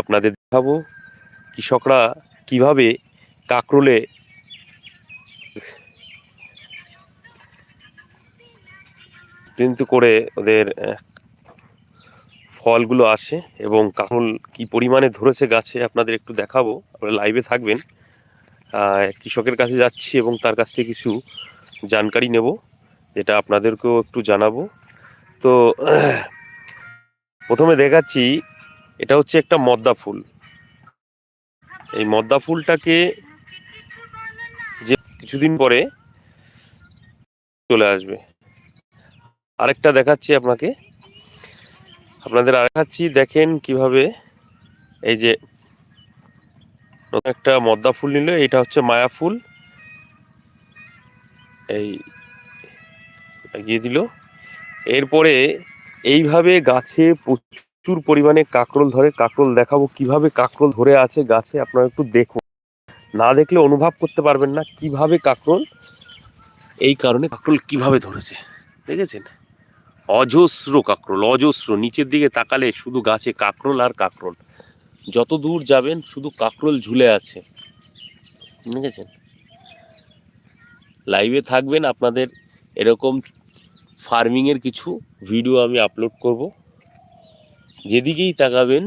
আপনাদের দেখাবো কৃষকরা কীভাবে কাকরোলে কিন্তু করে ওদের ফলগুলো আসে এবং কাকরোল কি পরিমাণে ধরেছে গাছে আপনাদের একটু দেখাবো, আপনারা লাইভে থাকবেন। কৃষকের কাছে যাচ্ছি এবং তার কাছ থেকে কিছু জানকারি নেব, যেটা আপনাদেরকেও একটু জানাব। তো প্রথমে দেখাচ্ছি এটা হচ্ছে একটা মদ্দা ফুল। এই মদ্দা ফুলটাকে যে কিছুদিন পরে চলে আসবে। আরেকটা দেখাচ্ছি আপনাকে। আপনাদের আর দেখাচ্ছি দেখেন কীভাবে এই যে নতুন একটা মদ্দা ফুল নিল। এটা হচ্ছে মায়া ফুল। এই লাগিয়ে দিল। এরপরে এইভাবে গাছে প্রচুর পরিমাণে কাকরোল ধরে। কাকরোল দেখাবো কীভাবে কাকরোল ধরে আছে গাছে, আপনারা একটু দেখুন। না দেখলে অনুভব করতে পারবেন না কীভাবে কাকরোল, এই কারণে কাকরোল কীভাবে ধরেছে। দেখেছেন? অজস্র কাকরোল, অজস্র। নিচের দিকে তাকালে শুধু গাছে কাকরোল আর কাকরোল। যত দূর যাবেন, শুধু কাকরোল ঝুলে আছে। দেখেছেন? লাইভে থাকবেন আপনাদের এরকম ফার্মিংয়ের কিছু ভিডিও আমি আপলোড করব। যেদিকেই তাকাবেন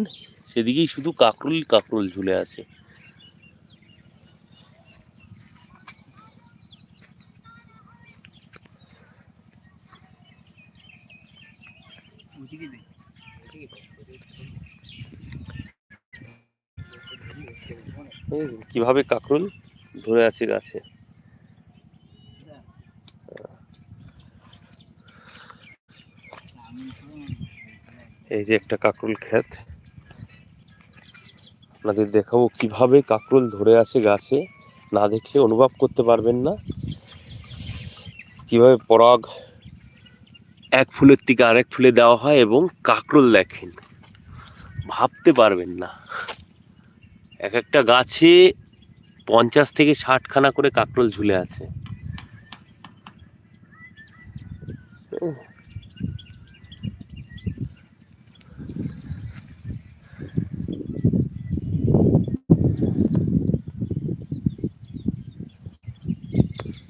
সেদিকেই শুধু কাকরোল কাকরোল ঝুলে আছে? কীভাবে কাকরোল ধরে আছে গাছে এই যে একটা কাকরোল ক্ষেত। আপনাদের দেখাবো কীভাবে কাকরোল ধরে আছে গাছে। না দেখলে অনুভব করতে পারবেন না। কীভাবে পরাগ এক ফুলের থেকে আরেক ফুলে দেওয়া হয় এবং কাকরোল দেখেন। ভাবতে পারবেন না। এক একটা গাছে পঞ্চাশ থেকে ষাটখানা করে কাকরোল ঝুলে আছে।